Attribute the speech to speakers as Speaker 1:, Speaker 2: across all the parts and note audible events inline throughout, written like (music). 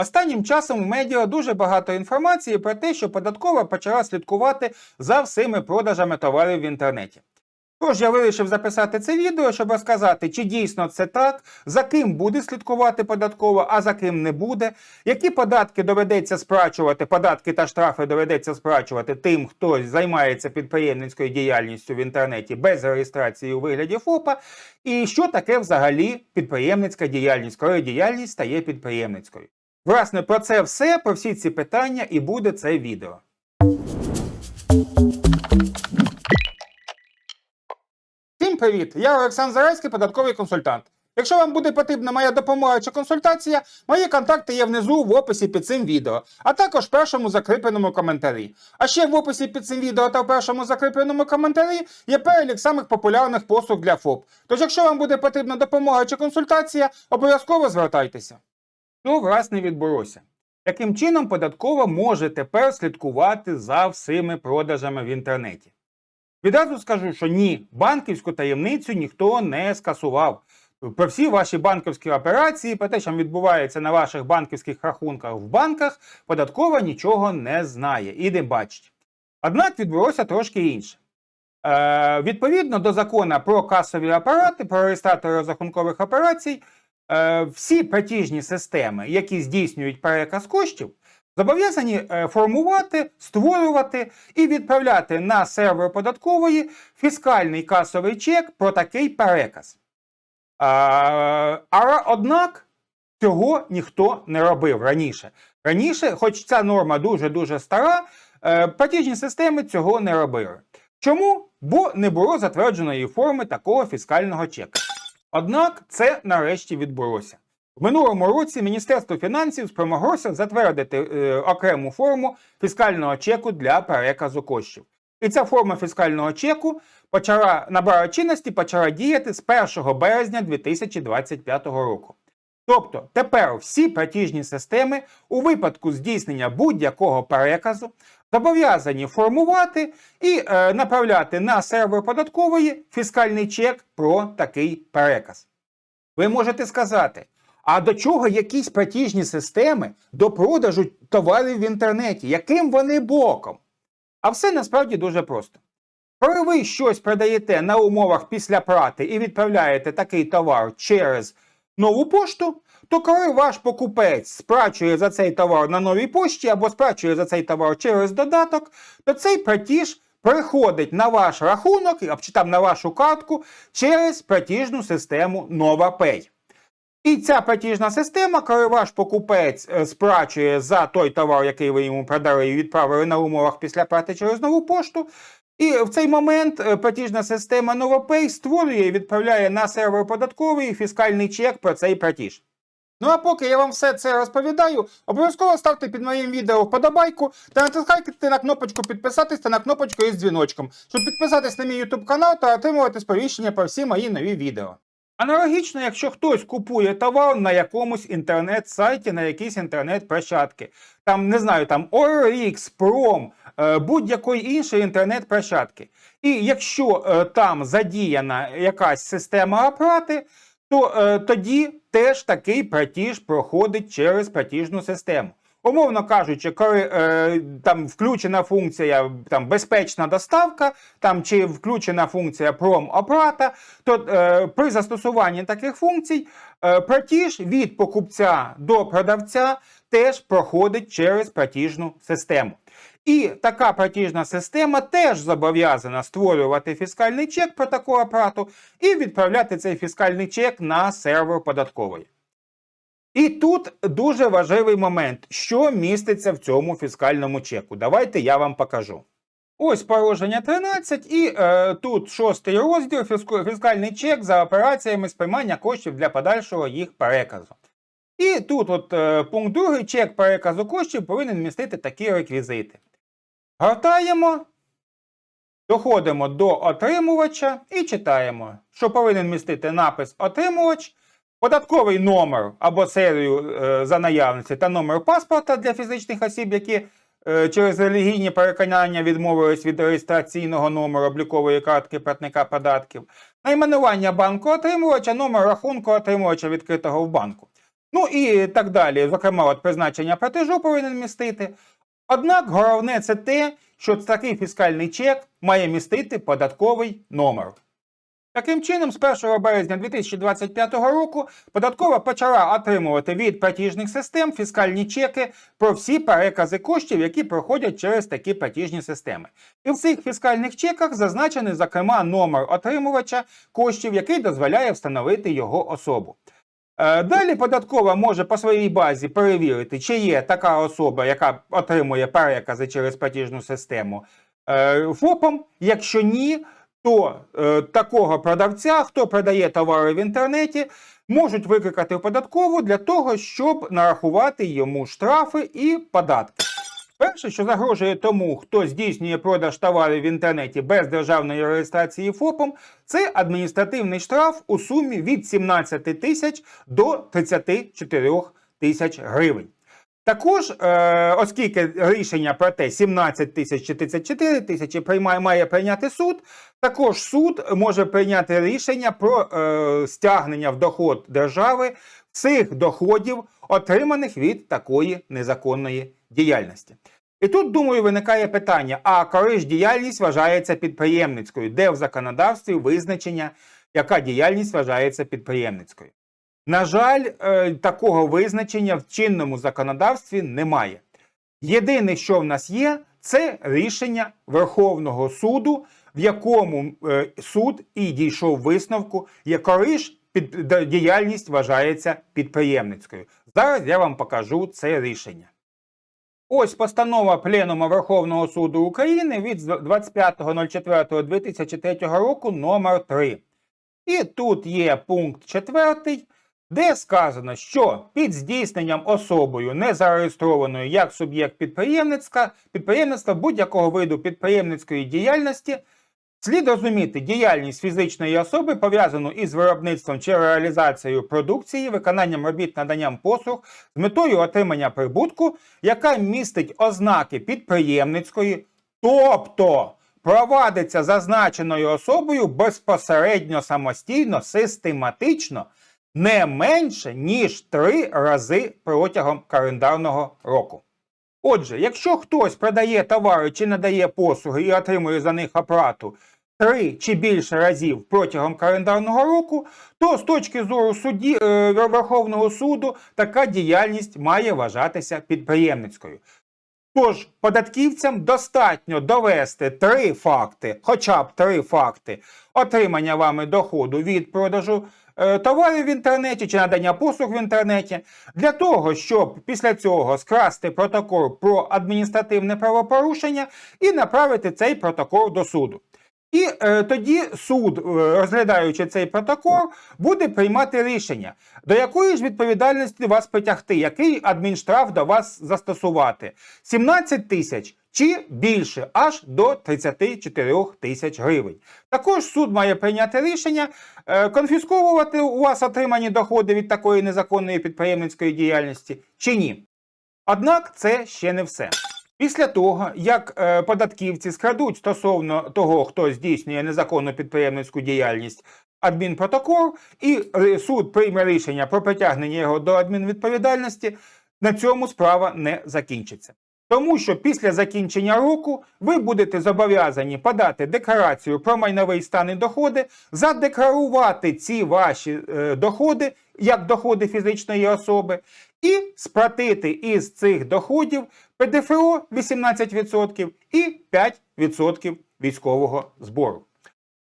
Speaker 1: Останнім часом в медіа дуже багато інформації про те, що податкова почала слідкувати за всіми продажами товарів в інтернеті. Тож я вирішив записати це відео, щоб розказати, чи дійсно це так, за ким буде слідкувати податкова, а за ким не буде, які податки доведеться сплачувати, податки та штрафи доведеться сплачувати тим, хто займається підприємницькою діяльністю в інтернеті без реєстрації у вигляді ФОПа, і що таке взагалі підприємницька діяльність, коли діяльність стає підприємницькою. Власне, про це все, про всі ці питання і буде це відео. Всім привіт! Я Олександр Зарайський, податковий консультант. Якщо вам буде потрібна моя допомога чи консультація, мої контакти є внизу в описі під цим відео, а також в першому закріпленому коментарі. А ще в описі під цим відео та в першому закріпленому коментарі є перелік самих популярних послуг для ФОП. Тож, якщо вам буде потрібна допомога чи консультація, обов'язково звертайтеся. Що власне відбулося? Яким чином податкова може тепер слідкувати за всіми продажами в інтернеті? Відразу скажу, що ні, банківську таємницю ніхто не скасував. Про всі ваші банківські операції, про те, що відбувається на ваших банківських рахунках в банках, податкова нічого не знає і не бачить. Однак відбулося трошки інше. Е, відповідно до закону про касові апарати, про реєстратори розрахункових операцій, всі платіжні системи, які здійснюють переказ коштів, зобов'язані е, формувати, створювати і відправляти на сервер податкової фіскальний касовий чек про такий переказ. А, а однак цього ніхто не робив раніше. Раніше, хоч ця норма дуже-дуже стара, е, платіжні системи цього не робили. Чому? Бо не було затвердженої форми такого фіскального чека. Однак це нарешті відбулося. В минулому році Міністерство фінансів спромоглося затвердити е, окрему форму фіскального чеку для переказу коштів. І ця форма фіскального чеку почала набрала чинності, почала діяти з 1 березня 2025 року. Тобто тепер всі платіжні системи у випадку здійснення будь-якого переказу зобов'язані формувати і е, направляти на сервер податкової фіскальний чек про такий переказ. Ви можете сказати, а до чого якісь платіжні системи до продажу товарів в інтернеті? Яким вони боком? А все насправді дуже просто. Коли ви щось продаєте на умовах після прати і відправляєте такий товар через нову пошту, то коли ваш покупець сплачує за цей товар на новій пошті або сплачує за цей товар через додаток, то цей платіж приходить на ваш рахунок чи там на вашу картку через платіжну систему NovaPay. І ця платіжна система, коли ваш покупець е, сплачує за той товар, який ви йому продали і відправили на умовах після плати через нову пошту. І в цей момент е, платіжна система NovaPay створює і відправляє на сервер податковий фіскальний чек про цей платіж. Ну а поки я вам все це розповідаю, обов'язково ставте під моїм відео вподобайку та натискайте на кнопочку підписатись та на кнопочку із дзвіночком, щоб підписатись на мій YouTube канал та отримувати сповіщення про всі мої нові відео. Аналогічно, якщо хтось купує товар на якомусь інтернет-сайті, на якійсь інтернет-площадки, там не знаю, там ORX, Prom, е, будь-якої іншої інтернет-площадки. І якщо е, там задіяна якась система оплати, то е, тоді теж такий платіж проходить через платіжну систему. Умовно кажучи, коли е, там включена функція там, безпечна доставка, там чи включена функція промоплата, то е, при застосуванні таких функцій е, платіж від покупця до продавця теж проходить через платіжну систему. І така платіжна система теж зобов'язана створювати фіскальний чек про таку оплату і відправляти цей фіскальний чек на сервер податкової. І тут дуже важливий момент, що міститься в цьому фіскальному чеку. Давайте я вам покажу. Ось положення 13, і е, тут шостий розділ фіскальний чек за операціями сприймання коштів для подальшого їх переказу. І тут, от е, пункт 2, чек переказу коштів повинен містити такі реквізити. Гортаємо, доходимо до отримувача і читаємо, що повинен містити напис отримувач, податковий номер або серію е, за наявності та номер паспорта для фізичних осіб, які е, через релігійні переконання відмовились від реєстраційного номеру облікової картки платника податків, найменування банку отримувача, номер рахунку отримувача відкритого в банку. Ну і так далі. Зокрема, от призначення платежу повинен містити. Однак головне це те, що такий фіскальний чек має містити податковий номер. Таким чином, з 1 березня 2025 року податкова почала отримувати від платіжних систем фіскальні чеки про всі перекази коштів, які проходять через такі платіжні системи. І в цих фіскальних чеках зазначений, зокрема, номер отримувача коштів, який дозволяє встановити його особу. Е, Далі податкова може по своїй базі перевірити, чи є така особа, яка отримує перекази через платіжну систему е, ФОПом. Якщо ні, то е, такого продавця, хто продає товари в інтернеті, можуть викликати в податкову для того, щоб нарахувати йому штрафи і податки. Перше, що загрожує тому, хто здійснює продаж товарів в інтернеті без державної реєстрації ФОПом, це адміністративний штраф у сумі від 17 тисяч до 34 тисяч гривень. Також, е, оскільки рішення про те 17 тисяч чи 34 тисячі має прийняти суд, також суд може прийняти рішення про е, стягнення в доход держави цих доходів, отриманих від такої незаконної діяльності. І тут, думаю, виникає питання: а коли ж діяльність вважається підприємницькою, де в законодавстві визначення, яка діяльність вважається підприємницькою? На жаль, е, такого визначення в чинному законодавстві немає. Єдине, що в нас є, це рішення Верховного суду, в якому е, суд і дійшов висновку, якої ж діяльність вважається підприємницькою. Зараз я вам покажу це рішення. Ось постанова Пленуму Верховного суду України від 25.04.2003 року номер 3. І тут є пункт 4, де сказано, що під здійсненням особою, не зареєстрованою як суб'єкт підприємництва, підприємництва будь-якого виду підприємницької діяльності, слід розуміти діяльність фізичної особи, пов'язану із виробництвом чи реалізацією продукції, виконанням робіт, наданням послуг з метою отримання прибутку, яка містить ознаки підприємницької, тобто провадиться зазначеною особою безпосередньо самостійно, систематично не менше, ніж три рази протягом календарного року. Отже, якщо хтось продає товари чи надає послуги і отримує за них оплату три чи більше разів протягом календарного року, то з точки зору судді, е, Верховного суду така діяльність має вважатися підприємницькою. Тож податківцям достатньо довести три факти, хоча б три факти отримання вами доходу від продажу товарів в інтернеті чи надання послуг в інтернеті, для того, щоб після цього скрасти протокол про адміністративне правопорушення і направити цей протокол до суду. І е, тоді суд, е, розглядаючи цей протокол, буде приймати рішення, до якої ж відповідальності вас притягти, який адмінштраф до вас застосувати: 17 тисяч чи більше, аж до 34 тисяч гривень. Також суд має прийняти рішення е, конфісковувати у вас отримані доходи від такої незаконної підприємницької діяльності чи ні. Однак це ще не все. Після того, як е, податківці скрадуть стосовно того, хто здійснює незаконну підприємницьку діяльність, адмінпротокол, і е, суд прийме рішення про притягнення його до адмінвідповідальності, на цьому справа не закінчиться. Тому що після закінчення року ви будете зобов'язані подати декларацію про майновий стан і доходи, задекларувати ці ваші е, доходи як доходи фізичної особи, і сплатити із цих доходів ПДФО 18% і 5% військового збору.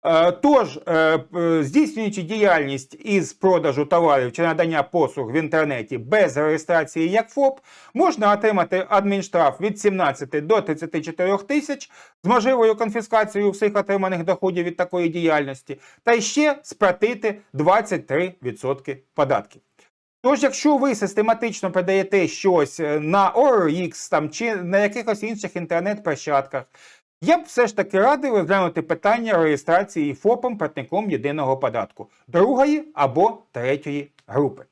Speaker 1: Е, Тож, е, здійснюючи діяльність із продажу товарів чи надання послуг в інтернеті без реєстрації як ФОП, можна отримати адмінштраф від 17 до 34 тисяч з можливою конфіскацією всіх отриманих доходів від такої діяльності, та ще сплатити 23% податків. Тож, якщо ви систематично продаєте щось е, на ORX там, чи на якихось інших інтернет-площадках, я б все ж таки радий розглянути питання реєстрації ФОПом платником єдиного податку другої або третьої групи.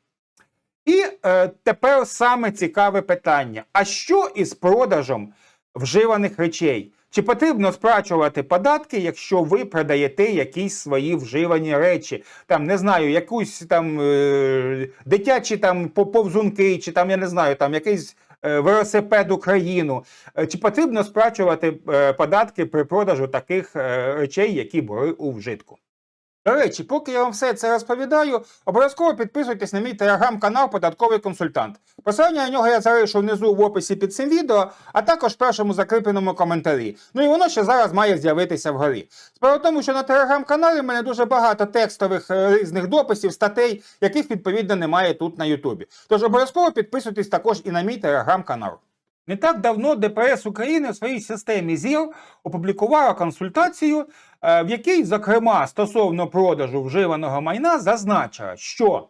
Speaker 1: І е, тепер саме цікаве питання: а що із продажем вживаних речей. Чи потрібно сплачувати податки, якщо ви продаєте якісь свої вживані речі? Там не знаю, якусь там е, дитячі там повзунки, чи там я не знаю, там якийсь е, велосипед Україну. Е, Чи потрібно сплачувати е, податки при продажу таких е, речей, які були у вжитку? До речі, поки я вам все це розповідаю, обов'язково підписуйтесь на мій телеграм-канал Податковий консультант. Посилання на нього я залишу внизу в описі під цим відео, а також в першому закріпленому коментарі. Ну і воно ще зараз має з'явитися вгорі. Справа в тому, що на телеграм-каналі в мене дуже багато текстових е, різних дописів, статей, яких відповідно немає тут на Ютубі. Тож обов'язково підписуйтесь також і на мій телеграм-канал. Не так давно ДПС України в своїй системі ЗІР опублікувала консультацію, е, в якій, зокрема, стосовно продажу вживаного майна зазначила, що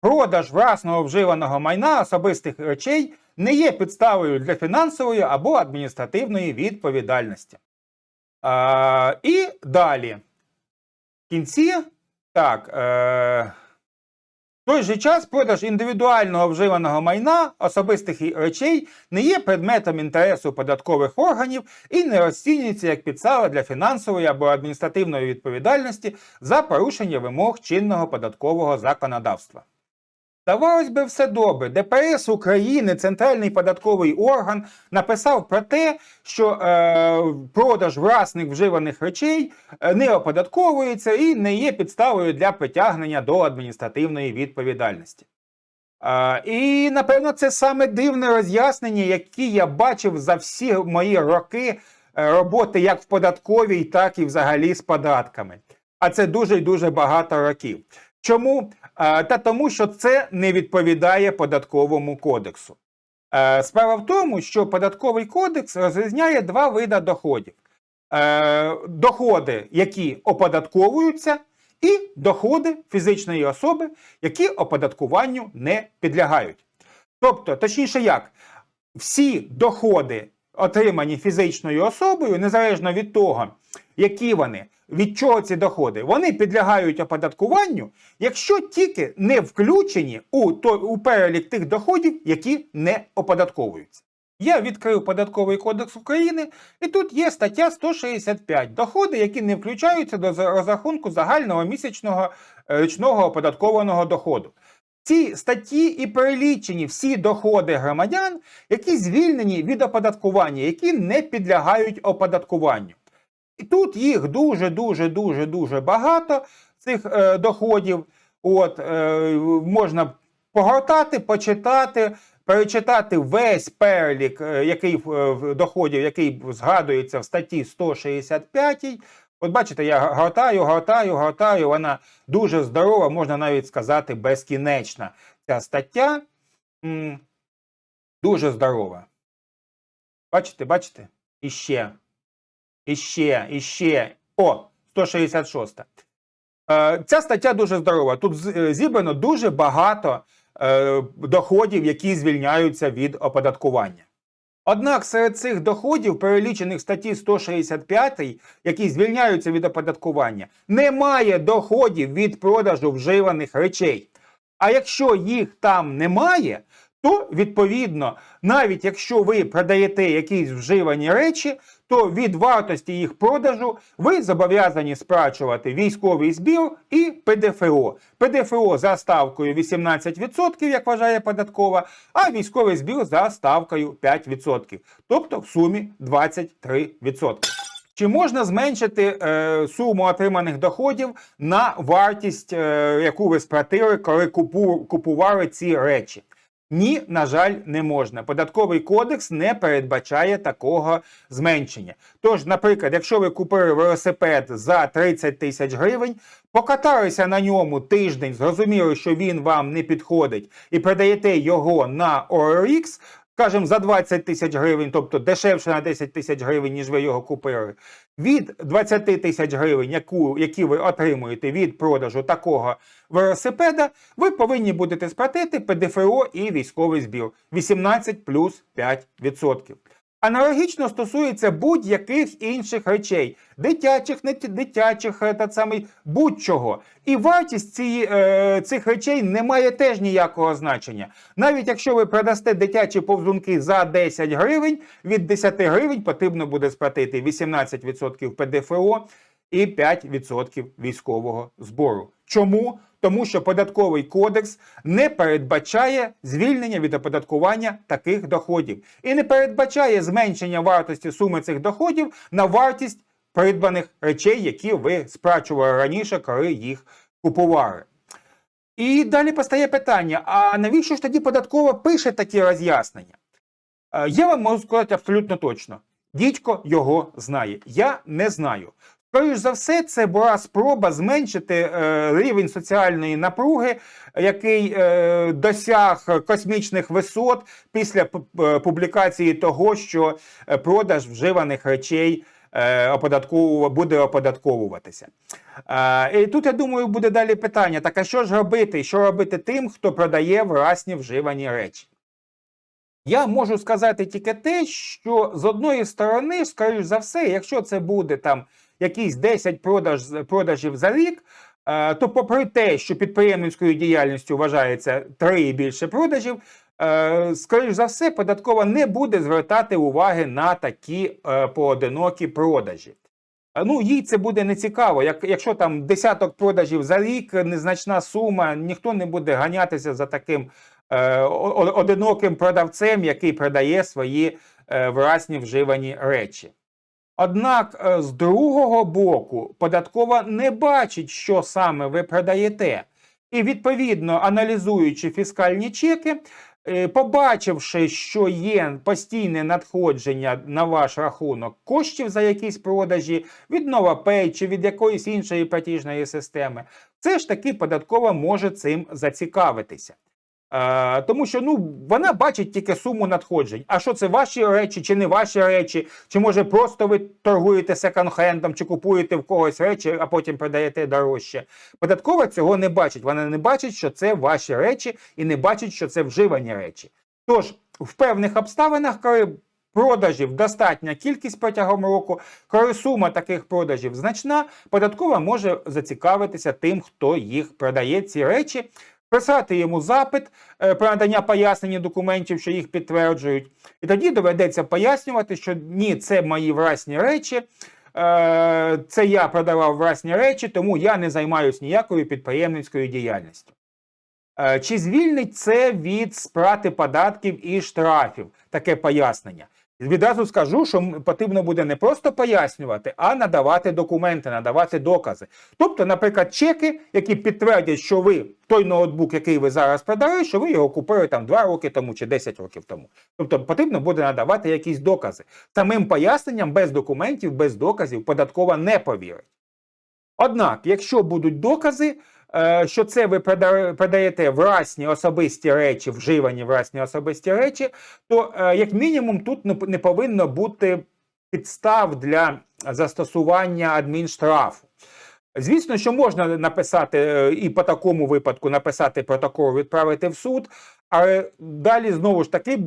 Speaker 1: продаж власного вживаного майна особистих речей не є підставою для фінансової або адміністративної відповідальності. А, і далі. В кінці, так. Е, той же час продаж індивідуального вживаного майна особистих речей не є предметом інтересу податкових органів і не розцінюється як підстава для фінансової або адміністративної відповідальності за порушення вимог чинного податкового законодавства. Здавалось би, все добре. ДПС України, центральний податковий орган, написав про те, що е, продаж власних вживаних речей е, не оподатковується і не є підставою для притягнення до адміністративної відповідальності. Е, і, напевно, це саме дивне роз'яснення, яке я бачив за всі мої роки е, роботи як в податковій, так і взагалі з податками. А це дуже і дуже багато років. Чому? Та тому, що це не відповідає податковому кодексу. Е, Справа в тому, що податковий кодекс розрізняє два види доходів: Е, доходи, які оподатковуються, і доходи фізичної особи, які оподаткуванню не підлягають. Тобто, точніше як, всі доходи, отримані фізичною особою, незалежно від того, які вони, від чого ці доходи, вони підлягають оподаткуванню, якщо тільки не включені у, то, у перелік тих доходів, які не оподатковуються. Я відкрив податковий кодекс України, і тут є стаття 165 доходи, які не включаються до розрахунку загального місячного е, річного оподаткованого доходу. В цій статті і перелічені всі доходи громадян, які звільнені від оподаткування, які не підлягають оподаткуванню. І тут їх дуже, дуже, дуже, дуже багато цих е, доходів. От е, можна погортати, почитати, перечитати весь перелік, е, який е, доходів, який згадується в статті 165. От бачите, я гортаю, гортаю, гортаю. Вона дуже здорова, можна навіть сказати, безкінечна. Ця стаття м, дуже здорова. Бачите, бачите? І ще. І ще. О, 166. Е, Ця стаття дуже здорова. Тут е, зібрано дуже багато е, доходів, які звільняються від оподаткування. Однак серед цих доходів, перелічених в статті 165, які звільняються від оподаткування, немає доходів від продажу вживаних речей. А якщо їх там немає, то відповідно, навіть якщо ви продаєте якісь вживані речі, то від вартості їх продажу ви зобов'язані сплачувати військовий збір і ПДФО. ПДФО за ставкою 18%, як вважає податкова, а військовий збір за ставкою 5%, тобто в сумі 23%. Чи можна зменшити е, суму отриманих доходів на вартість, е, яку ви сплатили, коли купу, купували ці речі? Ні, на жаль, не можна. Податковий кодекс не передбачає такого зменшення. Тож, наприклад, якщо ви купили велосипед за 30 тисяч гривень, покаталися на ньому тиждень, зрозуміли, що він вам не підходить, і продаєте його на ORX, скажімо, за 20 тисяч гривень, тобто дешевше на 10 тисяч гривень, ніж ви його купили. Від 20 тисяч гривень, яку, які ви отримуєте від продажу такого велосипеда, ви повинні будете сплатити ПДФО і військовий збір 18 плюс 5%. Аналогічно стосується будь-яких інших речей, дитячих, не дитячих, е, та самий будь-чого. І вартість ці, е, цих речей не має теж ніякого значення. Навіть якщо ви продасте дитячі повзунки за 10 гривень, від 10 гривень потрібно буде сплатити 18% ПДФО і 5% військового збору. Чому? Тому що податковий кодекс не передбачає звільнення від оподаткування таких доходів і не передбачає зменшення вартості суми цих доходів на вартість придбаних речей, які ви сплачували раніше, коли їх купували. І далі постає питання: а навіщо ж тоді податкова пише такі роз'яснення? Е, Я вам можу сказати абсолютно точно. Дідько його знає. Я не знаю. Скоріш за все, це була спроба зменшити е, рівень соціальної напруги, який е, досяг космічних висот після п- публікації того, що е, продаж вживаних речей е, оподаткову- буде оподатковуватися. Е, і тут я думаю, буде далі питання: так а що ж робити? Що робити тим, хто продає власні вживані речі? Я можу сказати тільки те, що з одної сторони, скоріш за все, якщо це буде там якісь 10 продаж, продажів за рік, е, то попри те, що підприємницькою діяльністю вважається 3 і більше продажів, е, скоріш за все, податкова не буде звертати уваги на такі е, поодинокі продажі. Ну, їй це буде не цікаво. Як, якщо там десяток продажів за рік, незначна сума, ніхто не буде ганятися за таким е, одиноким продавцем, який продає свої е, власні вживані речі. Однак, е, з другого боку, податкова не бачить, що саме ви продаєте. І відповідно, аналізуючи фіскальні чеки, е, побачивши, що є постійне надходження на ваш рахунок коштів за якісь продажі від NovaPay чи від якоїсь іншої платіжної системи, все ж таки податкова може цим зацікавитися. Е, тому що ну, вона бачить тільки суму надходжень. А що це ваші речі чи не ваші речі? Чи може просто ви торгуєте секонд-хендом, чи купуєте в когось речі, а потім продаєте дорожче? Податкова цього не бачить. Вона не бачить, що це ваші речі, і не бачить, що це вживані речі. Тож, в певних обставинах, коли продажів достатня кількість протягом року, коли сума таких продажів значна, податкова може зацікавитися тим, хто їх продає ці речі. Писати йому запит е, про надання пояснення документів, що їх підтверджують, і тоді доведеться пояснювати, що ні, це мої власні речі, е, це я продавав власні речі, тому я не займаюся ніякою підприємницькою діяльністю. Е, Чи звільнить це від сплати податків і штрафів? Таке пояснення. Відразу скажу, що потрібно буде не просто пояснювати, а надавати документи, надавати докази. Тобто, наприклад, чеки, які підтвердять, що ви той ноутбук, який ви зараз продали, що ви його купили там 2 роки тому чи 10 років тому. Тобто потрібно буде надавати якісь докази. Самим поясненням без документів, без доказів податкова не повірить. Однак, якщо будуть докази, що це ви продаєте власні особисті речі, вживані власні особисті речі, то е, як мінімум тут не повинно бути підстав для застосування адмінштрафу. Звісно, що можна написати е, і по такому випадку написати протокол, відправити в суд, але далі знову ж таки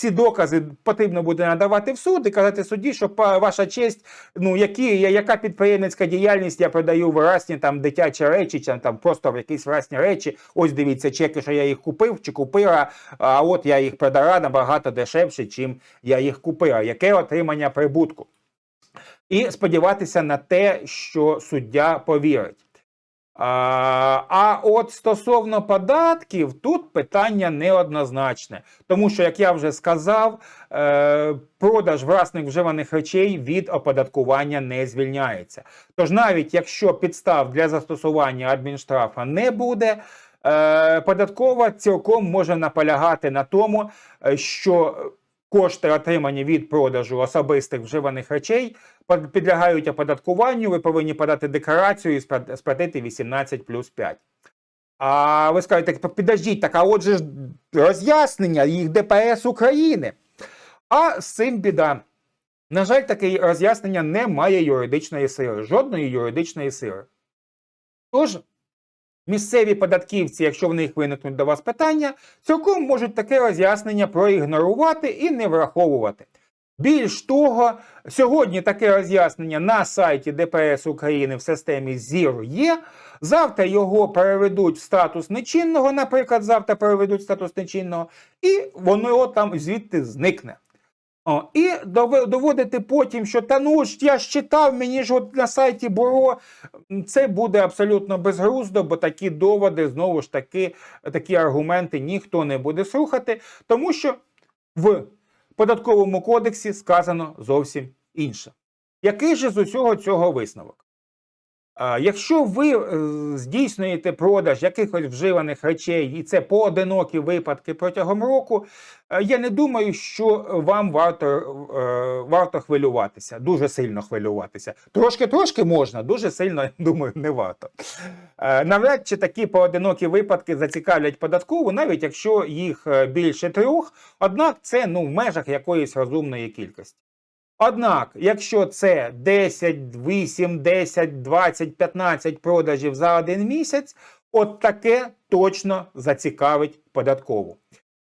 Speaker 1: ці докази потрібно буде надавати в суд і казати судді, що ваша честь, ну які, яка підприємницька діяльність, я продаю власні там дитячі речі, чи там просто якісь власні речі. Ось дивіться, чеки, що я їх купив чи купила, а от я їх продала набагато дешевше, чим я їх купила. Яке отримання прибутку? І сподіватися на те, що суддя повірить. А, от стосовно податків, тут питання неоднозначне, тому що, як я вже сказав, е, продаж власних вживаних речей від оподаткування не звільняється. Тож, навіть якщо підстав для застосування адмінштрафа не буде, е, податкова цілком може наполягати на тому, е, що кошти, отримані від продажу особистих вживаних речей, підлягають оподаткуванню. Ви повинні подати декларацію і сплатити 18 плюс 5. А ви скажете, «П- підождіть, так а отже ж роз'яснення їх ДПС України. А з цим біда. На жаль, таке роз'яснення не має юридичної сили, жодної юридичної сили. Тож, місцеві податківці, якщо в них виникнуть до вас питання, цілком можуть таке роз'яснення проігнорувати і не враховувати. Більш того, сьогодні таке роз'яснення на сайті ДПС України в системі ZIR є. Завтра його переведуть в статус нечинного, наприклад, завтра переведуть в статус нечинного, і воно там звідти зникне. О, і доводити потім, що та ну ж я ж читав, мені ж от на сайті Буро, це буде абсолютно безглуздо, бо такі доводи, знову ж таки, такі аргументи ніхто не буде слухати, тому що в податковому кодексі сказано зовсім інше. Який же з усього цього висновок? Якщо ви е, здійснюєте продаж якихось вживаних речей, і це поодинокі випадки протягом року, е, я не думаю, що вам варто, е, варто хвилюватися, дуже сильно хвилюватися. Трошки-трошки можна, дуже сильно, (laughs) я думаю, не варто. Навряд чи такі поодинокі випадки зацікавлять податкову, навіть якщо їх більше трьох, однак це ну, в межах якоїсь розумної кількості. Однак, якщо це 10, 8, 10, 20, 15 продажів за один місяць, от таке точно зацікавить податкову.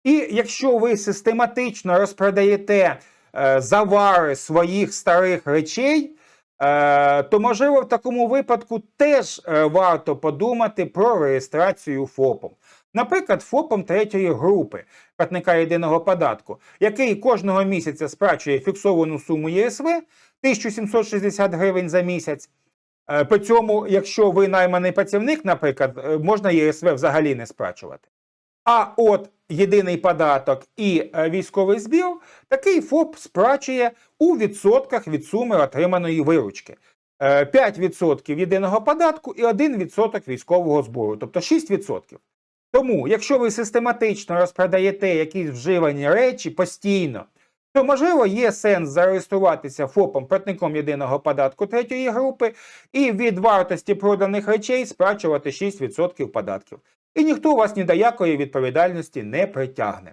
Speaker 1: І якщо ви систематично розпродаєте е, завари своїх старих речей, е, то можливо в такому випадку теж е, варто подумати про реєстрацію ФОПом. Наприклад, ФОПом третьої групи платника єдиного податку, який кожного місяця сплачує фіксовану суму ЄСВ 1760 гривень за місяць. Е, При цьому, якщо ви найманий працівник, наприклад, е, можна ЄСВ взагалі не сплачувати. А от єдиний податок і е, військовий збір, такий ФОП сплачує у відсотках від суми отриманої виручки. Е, 5% єдиного податку і 1% військового збору, тобто 6%. Тому, якщо ви систематично розпродаєте якісь вживані речі постійно, то можливо є сенс зареєструватися ФОПом платником єдиного податку третьої групи і від вартості проданих речей сплачувати 6% податків. І ніхто вас ні до якої відповідальності не притягне.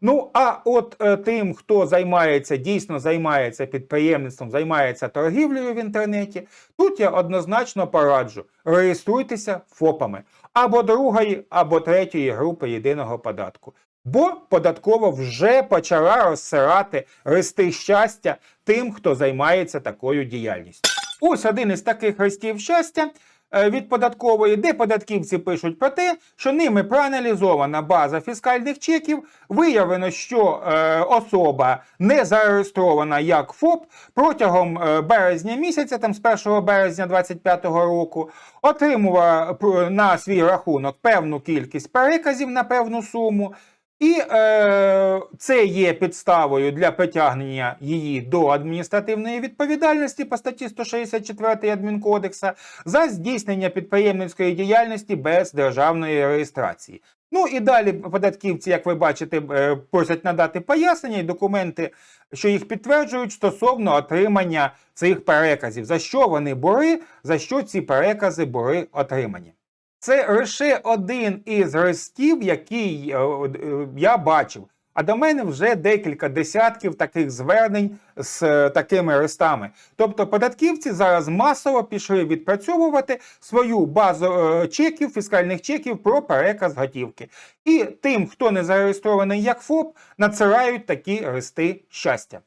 Speaker 1: Ну а от е, тим, хто займається, дійсно займається підприємництвом, займається торгівлею в інтернеті, тут я однозначно пораджу: реєструйтеся ФОПами або другої, або третьої групи єдиного податку. Бо податкова вже почала розсирати рести щастя тим, хто займається такою діяльністю. Ось один із таких рестів щастя від податкової, де податківці пишуть про те, що ними проаналізована база фіскальних чеків. Виявлено, що е, особа не зареєстрована як ФОП протягом е, березня місяця, там з 1 березня 2025 року, отримувала пр- на свій рахунок певну кількість переказів на певну суму. І е, це є підставою для притягнення її до адміністративної відповідальності по статті 164 адмінкодекса за здійснення підприємницької діяльності без державної реєстрації. Ну і далі податківці, як ви бачите, е, просять надати пояснення і документи, що їх підтверджують стосовно отримання цих переказів, за що вони були, за що ці перекази були отримані. Це лише один із ростів, який е, е, я бачив. А до мене вже декілька десятків таких звернень з е, такими ростами. Тобто податківці зараз масово пішли відпрацьовувати свою базу чеків, фіскальних чеків про переказ готівки. І тим, хто не зареєстрований як ФОП, надсилають такі листи щастя.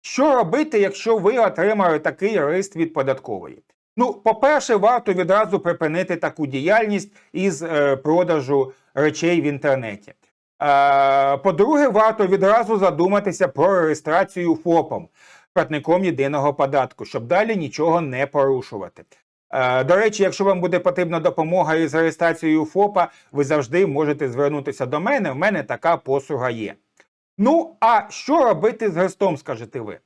Speaker 1: Що робити, якщо ви отримали такий лист від податкової? Ну, по-перше, варто відразу припинити таку діяльність із е, продажу речей в інтернеті. Е, по-друге, варто відразу задуматися про реєстрацію ФОПом, платником єдиного податку, щоб далі нічого не порушувати. Е, До речі, якщо вам буде потрібна допомога із реєстрацією ФОПа, ви завжди можете звернутися до мене. В мене така послуга є. Ну, а що робити з грестом, скажете ви?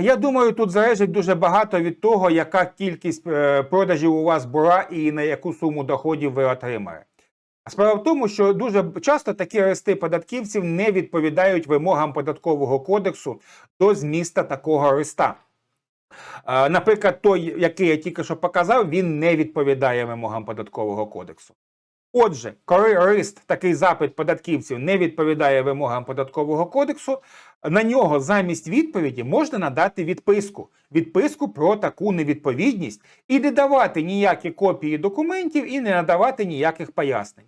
Speaker 1: Я думаю, тут залежить дуже багато від того, яка кількість е, продажів у вас була і на яку суму доходів ви отримали. Справа в тому, що дуже часто такі рести податківців не відповідають вимогам податкового кодексу до зміста такого реста. Е, Наприклад, той, який я тільки що показав, він не відповідає вимогам податкового кодексу. Отже, коли рист, такий запит податківців не відповідає вимогам податкового кодексу, на нього замість відповіді можна надати відписку. Відписку про таку невідповідність і не давати ніякі копії документів і не надавати ніяких пояснень.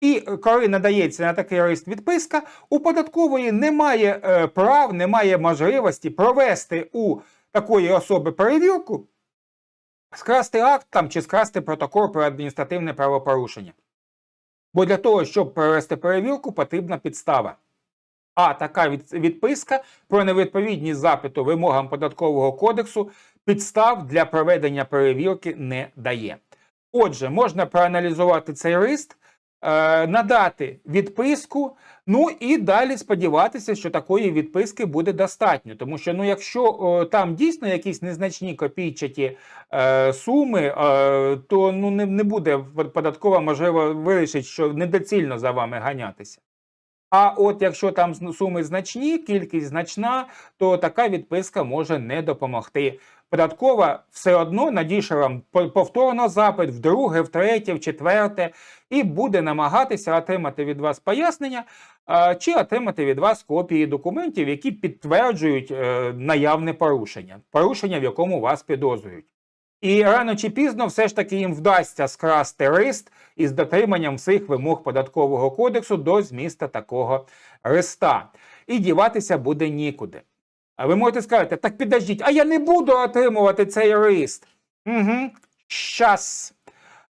Speaker 1: І е, коли надається на такий лист відписка, у податкової немає е, прав, немає можливості провести у такої особи перевірку, скрасти акт там чи скрасти протокол про адміністративне правопорушення. Бо для того, щоб провести перевірку, потрібна підстава. А така відписка про невідповідність запиту вимогам податкового кодексу підстав для проведення перевірки не дає. Отже, можна проаналізувати цей лист, надати відписку, ну і далі сподіватися, що такої відписки буде достатньо. Тому що, ну, якщо о, там дійсно якісь незначні копійчаті е, суми, е, то ну, не, не буде податкова, можливо, вирішить, що недоцільно за вами ганятися. А от якщо там суми значні, кількість значна, то така відписка може не допомогти. Податкова все одно надіше вам повторно запит вдруге, втретє, вчетверте, і буде намагатися отримати від вас пояснення чи отримати від вас копії документів, які підтверджують е, наявне порушення, порушення, в якому вас підозрюють. І рано чи пізно все ж таки їм вдасться скрасти лист із дотриманням всіх вимог податкового кодексу до зміста такого листа. І діватися буде нікуди. А ви можете сказати, так підождіть, а я не буду отримувати цей лист. Угу. Щас.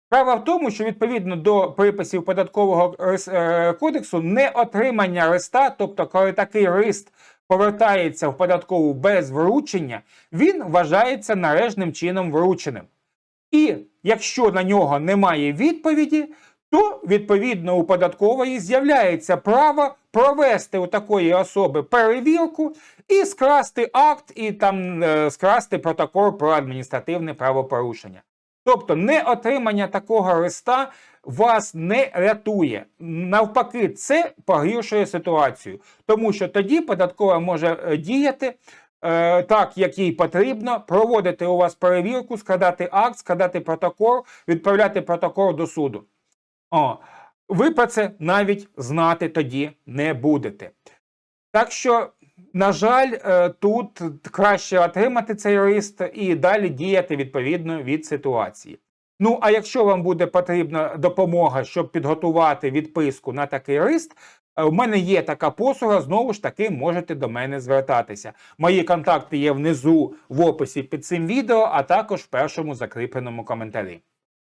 Speaker 1: Справа в тому, що відповідно до приписів податкового е, кодексу неотримання листа, тобто коли такий лист повертається в податкову без вручення, він вважається належним чином врученим. І якщо на нього немає відповіді, то відповідно у податкової з'являється право провести у такої особи перевірку і скрасти акт, і там е, скрасти протокол про адміністративне правопорушення. Тобто неотримання такого листа вас не рятує. Навпаки, це погіршує ситуацію, тому що тоді податкова може е, діяти е, так, як їй потрібно, проводити у вас перевірку, складати акт, складати протокол, відправляти протокол до суду. О, ви про це навіть знати тоді не будете. Так що, на жаль, е, тут краще отримати цей лист і далі діяти відповідно від ситуації. Ну, а якщо вам буде потрібна допомога, щоб підготувати відписку на такий е, у мене є така послуга, знову ж таки, можете до мене звертатися. Мої контакти є внизу в описі під цим відео, а також в першому закріпленому коментарі.